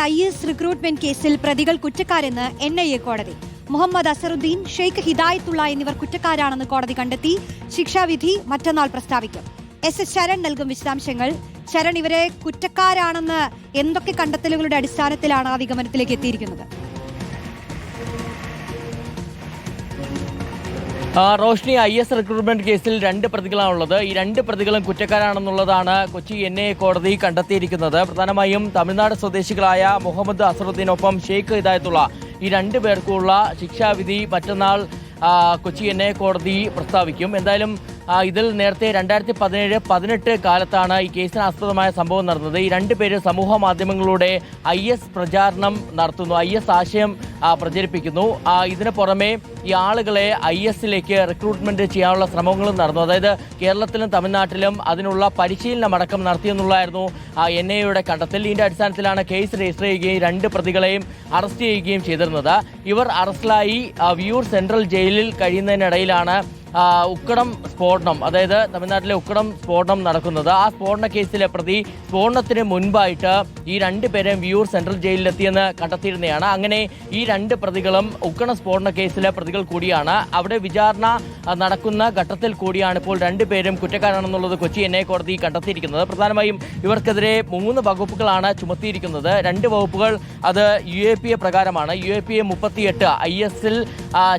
I S recruitment കേസിൽ പ്രതികൾ കുറ്റക്കാരെന്ന് N I A കോടതി. മുഹമ്മദ് അസറുദ്ദീൻ ഷെയ്ഖ് ഹിദായത്തുള്ള എന്നിവർ കുറ്റക്കാരാണെന്ന് കോടതി കണ്ടെത്തി ശിക്ഷാവിധി മറ്റന്നാൾ പ്രസ്താവിക്കും. എസ് എസ് ശരൺ നൽകും വിശദാംശങ്ങൾ. ശരൺ ഇവരെ കുറ്റക്കാരാണെന്ന് എന്തൊക്കെ കണ്ടെത്തലുകളുടെ അടിസ്ഥാനത്തിലാണ് ആ നിഗമനത്തിലേക്ക് എത്തിയിരിക്കുന്നത്? റോഷ്നി ഐ എസ് റിക്രൂട്ട്മെന്റ് കേസിൽ രണ്ട് പ്രതികളാണുള്ളത്. ഈ രണ്ട് പ്രതികളും കുറ്റക്കാരാണെന്നുള്ളതാണ് കൊച്ചി എൻ ഐ കോടതി കണ്ടെത്തിയിരിക്കുന്നത്. പ്രധാനമായും തമിഴ്നാട് സ്വദേശികളായ മുഹമ്മദ് അസറുദ്ദീനൊപ്പം ഷെയ്ഖ് ഹിദായത്തുള്ള ഈ രണ്ട് പേർക്കുള്ള ശിക്ഷാവിധി മറ്റന്നാൾ കൊച്ചി എൻ ഐ കോടതി പ്രസ്താവിക്കും. എന്തായാലും ഇതിൽ നേരത്തെ രണ്ടായിരത്തി പതിനേഴ് പതിനെട്ട് കാലത്താണ് ഈ കേസിന് ആസ്പദമായ സംഭവം നടന്നത്. ഈ രണ്ട് പേര് സമൂഹ മാധ്യമങ്ങളിലൂടെ ഐ എസ് പ്രചാരണം നടത്തുന്നു. ഐ എസ് ആശയം പ്രചരിപ്പിക്കുന്നു. ഇതിന് പുറമെ ഈ ആളുകളെ ഐ എസിലേക്ക് റിക്രൂട്ട്മെന്റ് ചെയ്യാനുള്ള ശ്രമങ്ങളും നടന്നു. അതായത് കേരളത്തിലും തമിഴ്നാട്ടിലും അതിനുള്ള പരിശീലനം അടക്കം നടത്തിയെന്നുള്ളതായിരുന്നു എൻ ഐ യുടെ കണ്ടെത്തൽ. ഇതിന്റെ അടിസ്ഥാനത്തിലാണ് കേസ് രജിസ്റ്റർ ചെയ്യുകയും രണ്ട് പ്രതികളെയും അറസ്റ്റ് ചെയ്യുകയും ചെയ്തിരുന്നത്. ഇവർ അറസ്റ്റിലായി വ്യൂർ സെൻട്രൽ ജയിലിൽ കഴിയുന്നതിനിടയിലാണ് ഉക്കടം സ്ഫോടനം അതായത് തമിഴ്നാട്ടിലെ ഉക്കടം സ്ഫോടനം നടക്കുന്നത്. ആ സ്ഫോടന കേസിലെ പ്രതി സ്ഫോടനത്തിന് മുൻപായിട്ട് ഈ രണ്ട് പേരെയും വിയൂർ സെൻട്രൽ ജയിലിലെത്തിയെന്ന് കണ്ടെത്തിയിരുന്നതാണ്. അങ്ങനെ ഈ രണ്ട് പ്രതികളും ഉക്കണ സ്ഫോടന കേസിലെ പ്രതികൾ കൂടിയാണ്. അവിടെ വിചാരണ നടക്കുന്ന ഘട്ടത്തിൽ കൂടിയാണ് ഇപ്പോൾ രണ്ടുപേരും കുറ്റക്കാരാണെന്നുള്ളത് കൊച്ചി എൻ കോടതി കണ്ടെത്തിയിരിക്കുന്നത്. പ്രധാനമായും ഇവർക്കെതിരെ മൂന്ന് വകുപ്പുകളാണ് ചുമത്തിയിരിക്കുന്നത്. രണ്ട് വകുപ്പുകൾ അത് യു എ പി എ പ്രകാരമാണ്. യു എ പി എ മുപ്പത്തിയെട്ട് ഐ എസിൽ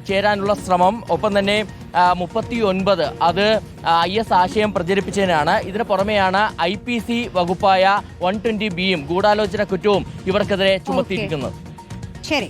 ചേരാനുള്ള ശ്രമം. ഒപ്പം തന്നെ മുപ്പത്തി ഒൻപത് അത് ഐ എസ് ആശയം പ്രചരിപ്പിച്ചതിനാണ്. ഇതിന് പുറമെയാണ് ഐ പി സി വകുപ്പായ വൺ ട്വന്റി ബിയും ഗൂഢാലോചന കുറ്റവും ഇവർക്കെതിരെ ചുമത്തിയിരിക്കുന്നത്. ശരി.